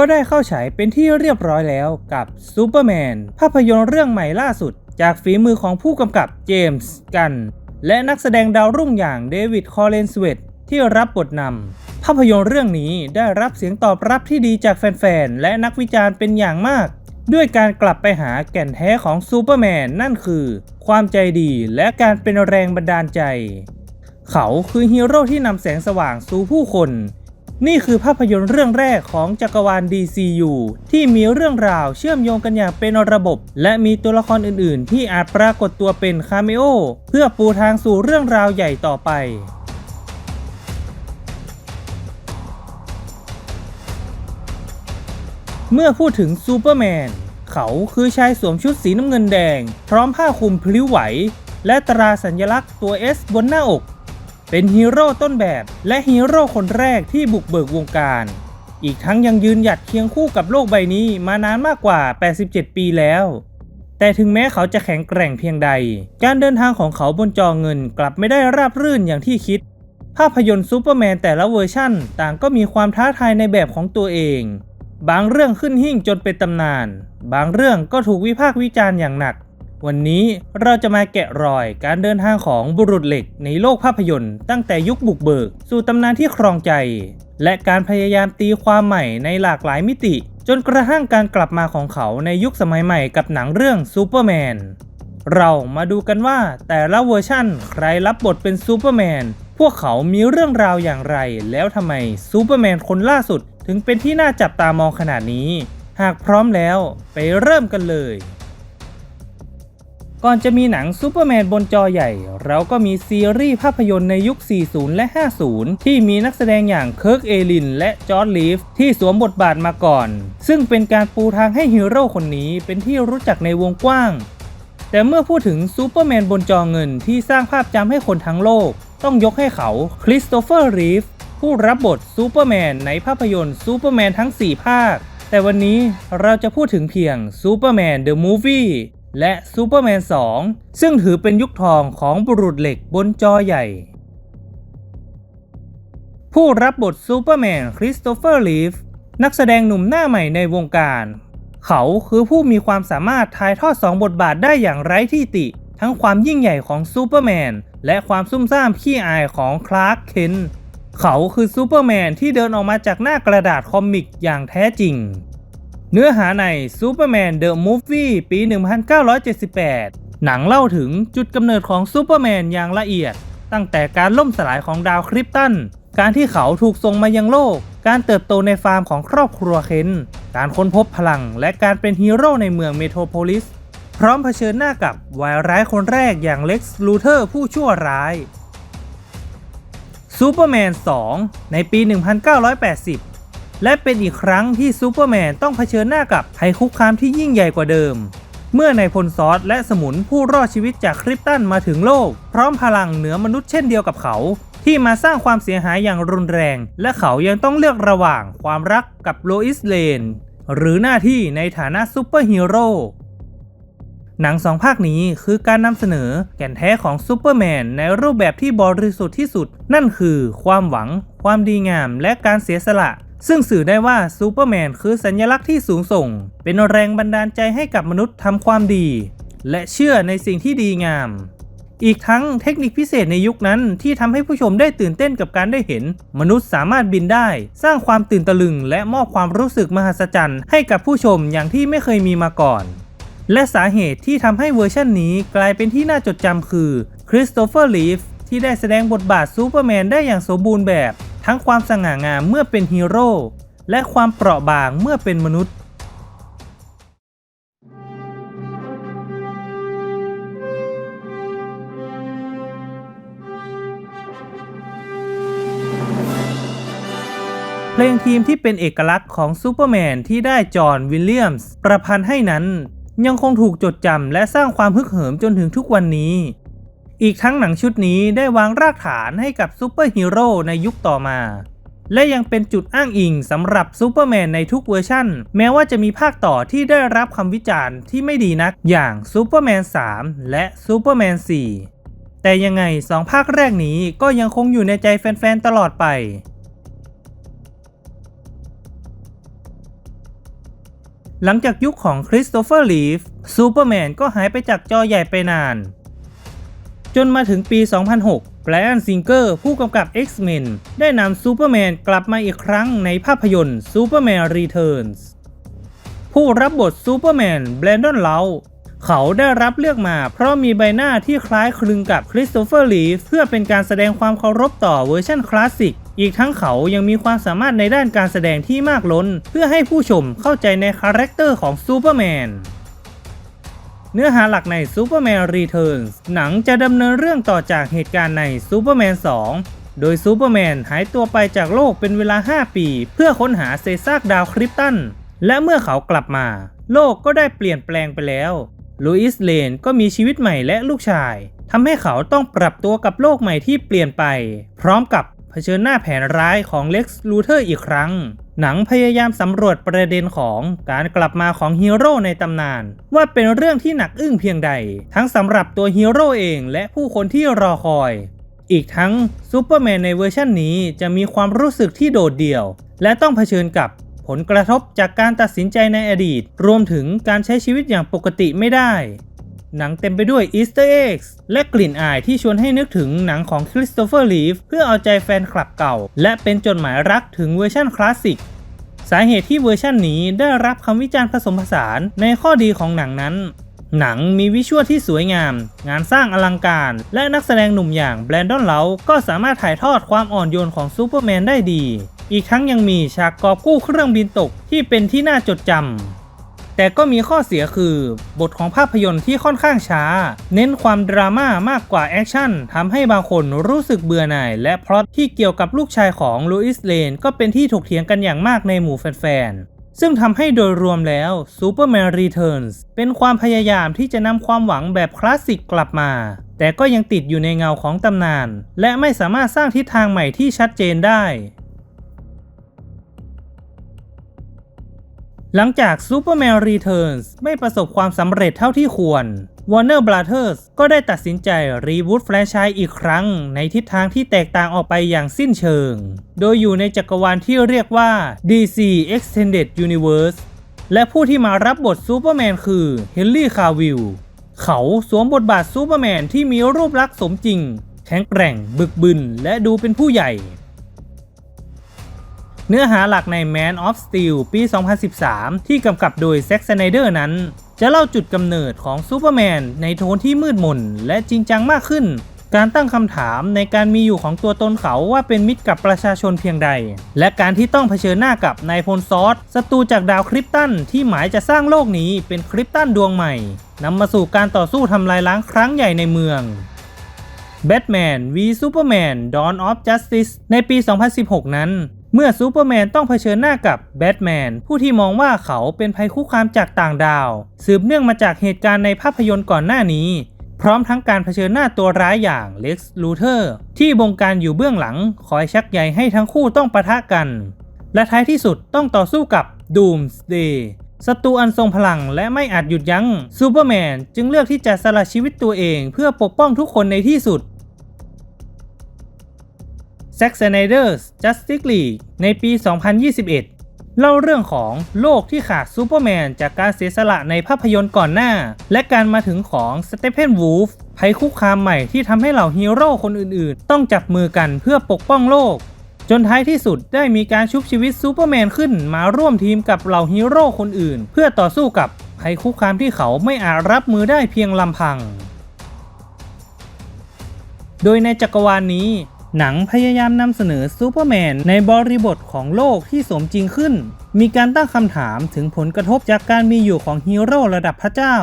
ก็ได้เข้าฉายเป็นที่เรียบร้อยแล้วกับซูเปอร์แมนภาพยนตร์เรื่องใหม่ล่าสุด จากฝีมือของผู้กำกับเจมส์กัน และนักแสดงดาวรุ่งอย่างเดวิดคอลเลนสเวตที่รับบทนำภาพยนตร์เรื่องนี้ได้รับเสียงตอบรับที่ดีจากแฟนๆ และนักวิจารณ์เป็นอย่างมาก ด้วยการกลับไปหาแก่นแท้ของซูเปอร์แมนนั่นคือ ความใจดีและการเป็นแรงบันดาลใจ เขาคือฮีโร่ที่นำแสงสว่างสู่ผู้คน นี่คือภาพยนตร์เรื่องแรกของจักรวาล DCU ที่มีเรื่องราวเชื่อมโยงกันอย่างเป็นระบบ และมีตัวละครอื่น ๆ ที่อาจปรากฏตัวเป็นคาเมโอเพื่อปูทางสู่เรื่องราวใหญ่ต่อไปเมื่อพูดถึงซูเปอร์แมน เขาคือชายสวมชุดสีน้ำเงินแดง พร้อมผ้าคลุมพลิ้วไหว และตราสัญลักษณ์ตัว S บนหน้าอก เป็นฮีโร่ต้นแบบและฮีโร่คนแรกที่บุกเบิกวงการ อีกทั้งยังยืนหยัดเคียงคู่กับโลกใบนี้มานานมากกว่า 87 ปีแล้ว แต่ถึงแม้เขาจะแข็งแกร่งเพียงใด การเดินทางของเขาบนจอเงินกลับไม่ได้ราบรื่นอย่างที่คิด ภาพยนตร์ซูเปอร์แมนแต่ละเวอร์ชั่น ต่างก็มีความท้าทายในแบบของตัวเอง บางเรื่องขึ้นหิ่งจนเป็นตำนาน บางเรื่องก็ถูกวิพากษ์วิจารณ์อย่างหนัก วันนี้เราจะมาแกะรอยการเดินทางของบุรุษเหล็กในโลกภาพยนตร์ตั้งแต่ยุคบุกเบิก สู่ตำนานที่ครองใจ และการพยายามตีความใหม่ในหลากหลายมิติ จนกระทั่งการกลับมาของเขาในยุคสมัยใหม่กับหนังเรื่องซูเปอร์แมนเรามาดูกันว่าแต่ละเวอร์ชั่นใครรับบทเป็นซูเปอร์แมนพวกเขามีเรื่องราวอย่างไร แล้วทำไมซูเปอร์แมนคนล่าสุด ถึงเป็นที่น่าจับตามองขนาดนี้ หากพร้อมแล้วไปเริ่มกันเลย ก่อนจะมีหนังซูเปอร์แมนบนจอใหญ่ เราก็มีซีรีส์ภาพยนตร์ในยุค 40 และ 50 ที่มีนักแสดงอย่างเคิร์กเอลินและจอร์ดลีฟที่สวมบทบาทมาก่อน ซึ่งเป็นการปูทางให้ฮีโร่คนนี้เป็นที่รู้จักในวงกว้าง แต่เมื่อพูดถึงซูเปอร์แมนบนจอเงินที่สร้างภาพจำให้คนทั้งโลก ต้องยกให้เขาคริสโตเฟอร์รีฟผู้รับบทซูเปอร์แมนในภาพยนตร์ซูเปอร์แมนทั้ง 4 ภาค แต่วันนี้เราจะพูดถึงเพียงซูเปอร์แมนเดอะมูฟวี่ และซูเปอร์แมน 2 ซึ่งถือเป็นยุคทองของบุรุษเหล็กบนจอใหญ่ ผู้รับบทซูเปอร์แมนคริสโตเฟอร์ลีฟนักแสดงหนุ่มหน้าใหม่ในวงการ เขาคือผู้มีความสามารถถ่ายทอดสองบทบาทได้อย่างไร้ที่ติ ทั้งความยิ่งใหญ่ของซูเปอร์แมนและความซุ่มซ่ามขี้อายของคลาร์กเคนเขาคือซูเปอร์แมนที่เดินออกมาจากหน้ากระดาษคอมิกอย่างแท้จริง เนื้อหาในซูเปอร์แมนเดอะมูฟวี่ปี 1978 หนังเล่าถึงจุดกำเนิดของซูเปอร์แมนอย่างละเอียด ตั้งแต่การล่มสลายของดาวคริปตัน การที่เขาถูกส่งมายังโลก การเติบโตในฟาร์มของครอบครัวเคนการค้นพบพลังและการเป็นฮีโร่ในเมืองเมโทรโพลิส พร้อมเผชิญหน้ากับวายร้ายคนแรกอย่างเล็กซ์ลูเทอร์ผู้ชั่วร้ายซูเปอร์แมน 2 ในปี 1980 และเป็นอีกครั้งที่ซูเปอร์แมนต้องเผชิญหน้ากับภัยคุกคามที่ยิ่งใหญ่กว่าเดิม เมื่อนายพลซอสและสมุนผู้รอดชีวิตจากคริปตันมาถึงโลก พร้อมพลังเหนือมนุษย์เช่นเดียวกับเขา ที่มาสร้างความเสียหายอย่างรุนแรง และเขายังต้องเลือกระหว่างความรักกับโลอิสเลน หรือหน้าที่ในฐานะซูเปอร์ฮีโร่หนังสองภาคนี้คือการนำเสนอแก่นแท้ของซูเปอร์แมนในรูปแบบที่บริสุทธิ์ที่สุด นั่นคือความหวัง ความดีงาม และการเสียสละ ซึ่งสื่อได้ว่าซูเปอร์แมนคือสัญลักษณ์ที่สูงส่ง เป็นแรงบันดาลใจให้กับมนุษย์ทำความดี และเชื่อในสิ่งที่ดีงาม อีกทั้งเทคนิคพิเศษในยุคนั้นที่ทำให้ผู้ชมได้ตื่นเต้นกับการได้เห็น มนุษย์สามารถบินได้ สร้างความตื่นตะลึง และมอบความรู้สึกมหัศจรรย์ให้กับผู้ชมอย่างที่ไม่เคยมีมาก่อน และสาเหตุที่ทำให้เวอร์ชันนี้กลายเป็นที่น่าจดจำคือคริสโตเฟอร์ลีฟที่ได้แสดงบทบาทซูเปอร์แมนได้อย่างสมบูรณ์แบบ ทั้งความสง่างามเมื่อเป็นฮีโร่และความเปราะบางเมื่อเป็นมนุษย์ เพลงทีมที่เป็นเอกลักษณ์ของซูเปอร์แมนที่ได้จอห์นวิลเลียมส์ประพันธ์ให้นั้น ยังคงถูกจดจำและสร้างความฮึกเหิมจนถึงทุกวันนี้ อีกทั้งหนังชุดนี้ได้วางรากฐานให้กับซูเปอร์ฮีโร่ในยุคต่อมา และยังเป็นจุดอ้างอิงสำหรับซูเปอร์แมนในทุกเวอร์ชั่น แม้ว่าจะมีภาคต่อที่ได้รับคำวิจารณ์ที่ไม่ดีนักอย่างซูเปอร์แมน 3 และซูเปอร์แมน 4 แต่ยังไงสองภาคแรกนี้ก็ยังคงอยู่ในใจแฟนๆตลอดไปหลังจากยุคของคริสโตเฟอร์ลีฟซูเปอร์แมนก็หายไปจากจอใหญ่ไปนาน จนมาถึงปี 2006 b r อ a n Singer ผู้กำกับ X-Men ได้นำซูเปอร์แมนกลับมาอีกครั้งในภาพยนตร์ Superman Returns ผู้รับบทซูเปอร์แมนแบรนดอนเลาเขาได้รับเลือกมาเพราะมีใบหน้าที่คล้ายคลึงกับคริสโตเฟอร์ลีฟเพื่อเป็นการแสดงความเคารพต่อเวอร์ชันคลาสสิก อีกทั้งเขายังมีความสามารถในด้านการแสดงที่มากล้น เพื่อให้ผู้ชมเข้าใจในคาแรคเตอร์ของซูเปอร์แมน เนื้อหาหลักใน Superman Returns หนังจะดำเนินเรื่องต่อจากเหตุการณ์ใน Superman 2 โดยซูเปอร์แมนหายตัวไปจากโลกเป็นเวลา 5 ปี เพื่อค้นหาเศษซากดาวคริปตัน และเมื่อเขากลับมา โลกก็ได้เปลี่ยนแปลงไปแล้วลูอิสเลนก็มีชีวิตใหม่และลูกชายทำให้เขาต้องปรับตัวกับโลกใหม่ที่เปลี่ยนไป พร้อมกับ ชิญหน้าแผนร้ายของเล็กซ์ลูเทอร์อีกครั้ง หนังพยายามสำรวจประเด็นของการกลับมาของฮีโร่ในตำนาน ว่าเป็นเรื่องที่หนักอึ้งเพียงใด ทั้งสำหรับตัวฮีโร่เองและผู้คนที่รอคอย อีกทั้งซูเปอร์แมนในเวอร์ชันนี้จะมีความรู้สึกที่โดดเดี่ยว และต้องเผชิญกับผลกระทบจากการตัดสินใจในอดีต รวมถึงการใช้ชีวิตอย่างปกติไม่ได้ หนังเต็มไปด้วยอีสเตอร์เอ็กซ์และกลิ่นอายที่ชวนให้นึกถึงหนังของคริสโตเฟอร์ลีฟเพื่อเอาใจแฟนคลับเก่า และเป็นจดหมายรักถึงเวอร์ชันคลาสสิกสาเหตุที่เวอร์ชันนี้ได้รับคำวิจารณ์ผสมผสานในข้อดีของหนังนั้น หนังมีวิชวลที่สวยงาม งานสร้างอลังการ และนักแสดงหนุ่มอย่างแบรนดอนเลาก็สามารถถ่ายทอดความอ่อนโยนของซูเปอร์แมนได้ดี อีกทั้งยังมีฉากกอบกู้เครื่องบินตกที่เป็นที่น่าจดจำ แต่ก็มีข้อเสียคือบทของภาพยนตร์ที่ค่อนข้างช้า เน้นความดราม่ามากกว่าแอคชั่นทำให้บางคนรู้สึกเบื่อหน่าย และพล็อตที่เกี่ยวกับลูกชายของลูอิสเลนก็เป็นที่ถกเถียงกันอย่างมากในหมู่แฟนๆ ซึ่งทำให้โดยรวมแล้ว Superman Returns เป็นความพยายามที่จะนำความหวังแบบคลาสสิกกลับมา แต่ก็ยังติดอยู่ในเงาของตำนาน และไม่สามารถสร้างทิศทางใหม่ที่ชัดเจนได้ หลังจาก Superman Returns ไม่ประสบความสำเร็จเท่าที่ควร Warner Brothers ก็ได้ตัดสินใจรีบูตแฟรนไชส์อีกครั้ง ในทิศทางที่แตกต่างออกไปอย่างสิ้นเชิง โดยอยู่ในจักรวาลที่เรียกว่า DC Extended Universe และผู้ที่มารับบทซูเปอร์แมนคือเฮนรี่คาวิลเขาสวมบทบาทซูเปอร์แมนที่มีรูปลักษณ์สมจริง แข็งแกร่ง บึกบึน และดูเป็นผู้ใหญ่ เนื้อหาหลักใน Man of Steel ปี 2013 ที่กำกับโดยแซ็กสไนเดอร์นั้น จะเล่าจุดกำเนิดของซูเปอร์แมนในโทนที่มืดมนและจริงจังมากขึ้น การตั้งคำถามในการมีอยู่ของตัวตนเขาว่าเป็นมิตรกับประชาชนเพียงใด และการที่ต้องเผชิญหน้ากับนายพลซอสศัตรูจากดาวคริปตันที่หมายจะสร้างโลกนี้เป็นคริปตันดวงใหม่นำมาสู่การต่อสู้ทำลายล้างครั้งใหญ่ในเมือง Batman v Superman Dawn of Justice ในปี 2016 นั้น เมื่อซูเปอร์แมนต้องเผชิญหน้ากับแบทแมนผู้ที่มองว่าเขาเป็นภัยคุกคามจากต่างดาว สืบเนื่องมาจากเหตุการณ์ในภาพยนตร์ก่อนหน้านี้ พร้อมทั้งการเผชิญหน้าตัวร้ายอย่างเล็กซ์ลูเทอร์ที่บงการอยู่เบื้องหลังคอยชักใยให้ทั้งคู่ต้องปะทะกัน และท้ายที่สุดต้องต่อสู้กับ Doomsday ศัตรูอันทรงพลังและไม่อาจหยุดยั้งซูเปอร์แมนจึงเลือกที่จะสละชีวิตตัวเองเพื่อปกป้องทุกคนในที่สุด Zack Snyder's Justice League ในปี 2021 เล่าเรื่องของโลกที่ขาดซูเปอร์แมนจากการเสียสละในภาพยนตร์ก่อนหน้า และการมาถึงของสเตเพนวูฟภัยคุกคามใหม่ที่ทำให้เหล่าฮีโร่คนอื่นๆ ต้องจับมือกันเพื่อปกป้องโลก จนท้ายที่สุดได้มีการชุบชีวิตซูเปอร์แมนขึ้นมาร่วมทีมกับเหล่าฮีโร่คนอื่น เพื่อต่อสู้กับภัยคุกคามที่เขาไม่อาจรับมือได้เพียงลำพัง โดยในจักรวาลนนี้ หนังพยายามนำเสนอซูเปอร์แมนในบริบทของโลกที่สมจริงขึ้น มีการตั้งคำถามถึงผลกระทบจากการมีอยู่ของฮีโร่ระดับพระเจ้า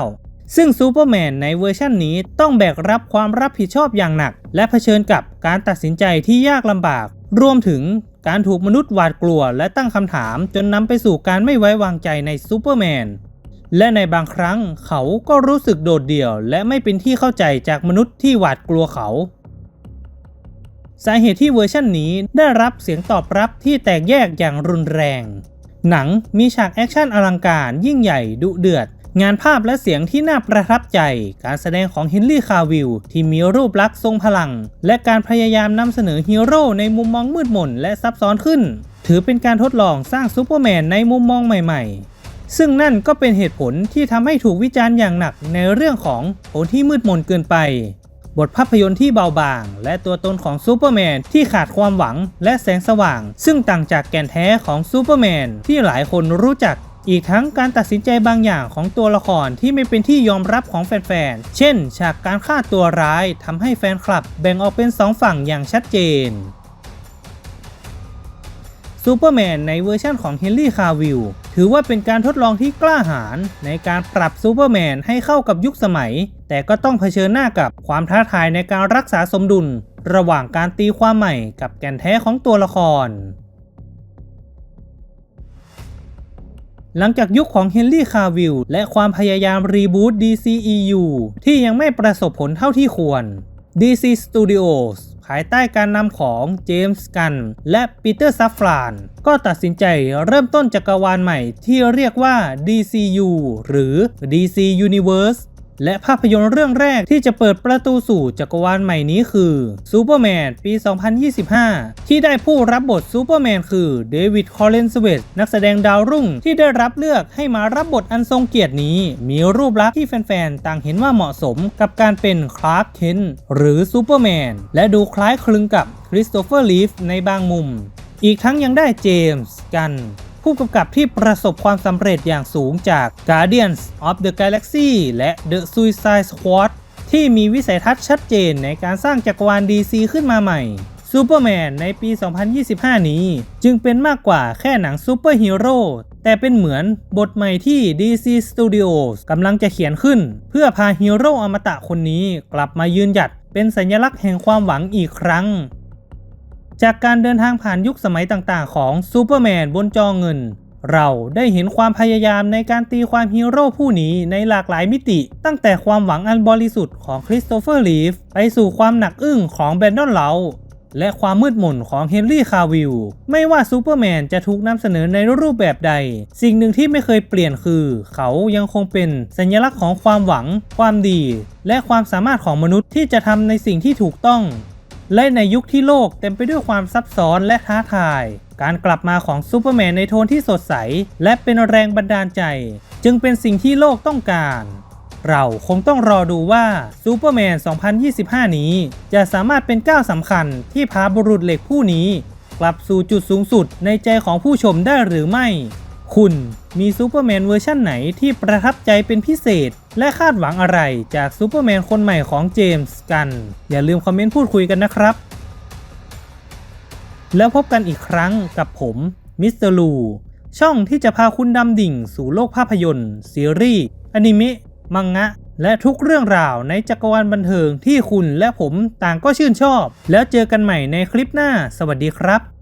ซึ่งซูเปอร์แมนในเวอร์ชันนี้ต้องแบกรับความรับผิดชอบอย่างหนัก และเผชิญกับการตัดสินใจที่ยากลำบาก รวมถึงการถูกมนุษย์หวาดกลัวและตั้งคำถามจนนำไปสู่การไม่ไว้วางใจในซูเปอร์แมนและในบางครั้งเขาก็รู้สึกโดดเดี่ยว และไม่เป็นที่เข้าใจจากมนุษย์ที่หวาดกลัวเขา สาเหตุที่เวอร์ชันนี้ได้รับเสียงตอบรับที่แตกแยกอย่างรุนแรง หนังมีฉากแอคชั่นอลังการยิ่งใหญ่ดุเดือด งานภาพและเสียงที่น่าประทับใจ การแสดงของเฮนรี่คาวิลที่มีรูปลักษณ์ทรงพลัง และการพยายามนำเสนอฮีโร่ในมุมมองมืดมนและซับซ้อนขึ้น ถือเป็นการทดลองสร้างซูเปอร์แมนในมุมมองใหม่ ๆซึ่งนั่นก็เป็นเหตุผลที่ทำให้ถูกวิจารณ์อย่างหนักในเรื่องของผลที่มืดมนเกินไป บทภาพยนตร์ที่เบาบาง และตัวตนของซูเปอร์แมนที่ขาดความหวังและแสงสว่าง ซึ่งต่างจากแก่นแท้ของซูเปอร์แมนที่หลายคนรู้จักอีกทั้งการตัดสินใจบางอย่างของตัวละครที่ไม่เป็นที่ยอมรับของแฟนๆ เช่น ฉากการฆ่าตัวร้ายทำให้แฟนคลับแบ่งออกเป็นสองฝั่งอย่างชัดเจน ซูเปอร์แมนในเวอร์ชั่นของเฮนรี่ คาวิล ถือว่าเป็นการทดลองที่กล้าหาญในการปรับซูเปอร์แมนให้เข้ากับยุคสมัย แต่ก็ต้องเผชิญหน้ากับความท้าทายในการรักษาสมดุล ระหว่างการตีความใหม่กับแก่นแท้ของตัวละคร หลังจากยุคของเฮนรี่คาวิลและความพยายามรีบูต DCEU ที่ยังไม่ประสบผลเท่าที่ควร DC Studios ภายใต้การนำของเจมส์กันและปีเตอร์ซัฟฟราน ก็ตัดสินใจเริ่มต้นจักรวาลใหม่ที่เรียกว่า DCU หรือ DC Universe และภาพยนตร์เรื่องแรกที่จะเปิดประตูสู่จักรวาลใหม่นี้คือซูเปอร์แมนปี 2025 ที่ได้ผู้รับบทซูเปอร์แมนคือเดวิด คอลเลนสเวตนักแสดงดาวรุ่งที่ได้รับเลือกให้มารับบทอันทรงเกียรตินี้ มีรูปลักษณ์ที่แฟนๆ ต่างเห็นว่าเหมาะสมกับการเป็นคลาร์กเคนหรือซูเปอร์แมนและดูคล้ายคลึงกับคริสโตเฟอร์ลีฟในบางมุม อีกทั้งยังได้เจมส์กัน ผู้กำกับที่ประสบความสำเร็จอย่างสูงจาก Guardians of the Galaxy และ The Suicide Squad ที่มีวิสัยทัศน์ชัดเจนในการสร้างจักรวาล DC ขึ้นมาใหม่ซูเปอร์แมนในปี 2025 นี้ จึงเป็นมากกว่าแค่หนังซูเปอร์ฮีโร่แต่เป็นเหมือนบทใหม่ที่ DC Studios กำลังจะเขียนขึ้น เพื่อพาฮีโร่อมตะคนนี้กลับมายืนหยัดเป็นสัญลักษณ์แห่งความหวังอีกครั้ง จากการเดินทางผ่านยุคสมัยต่างๆ ของซูเปอร์แมนบนจอเงิน เราได้เห็นความพยายามในการตีความฮีโร่ผู้นี้ในหลากหลายมิติ ตั้งแต่ความหวังอันบริสุทธิ์ของคริสโตเฟอร์ลีฟไปสู่ความหนักอึ้งของแบรนดอนเลาและความมืดมนของเฮนรี่คาวิล ไม่ว่าซูเปอร์แมนจะถูกนำเสนอในรูปแบบใด สิ่งหนึ่งที่ไม่เคยเปลี่ยนคือ เขายังคงเป็นสัญลักษณ์ของความหวัง ความดี และความสามารถของมนุษย์ที่จะทำในสิ่งที่ถูกต้อง และในยุคที่โลกเต็มไปด้วยความซับซ้อนและท้าทาย การกลับมาของซูเปอร์แมนในโทนที่สดใส และเป็นแรงบันดาลใจ จึงเป็นสิ่งที่โลกต้องการ เราคงต้องรอดูว่าซูเปอร์แมน 2025 นี้ จะสามารถเป็นก้าวสำคัญที่พาบุรุษเหล็กผู้นี้ กลับสู่จุดสูงสุดในใจของผู้ชมได้หรือไม่ คุณมีซูเปอร์แมนเวอร์ชั่นไหนที่ประทับใจเป็นพิเศษ และคาดหวังอะไรจากซูเปอร์แมนคนใหม่ของเจมส์กัน อย่าลืมคอมเมนต์พูดคุยกันนะครับ แล้วพบกันอีกครั้งกับผมมิสเตอร์ลูช่องที่จะพาคุณดำดิ่งสู่โลกภาพยนตร์ ซีรีส์อนิเมะ มังงะ และทุกเรื่องราวในจักรวาลบันเทิงที่คุณและผมต่างก็ชื่นชอบ แล้วเจอกันใหม่ในคลิปหน้า สวัสดีครับ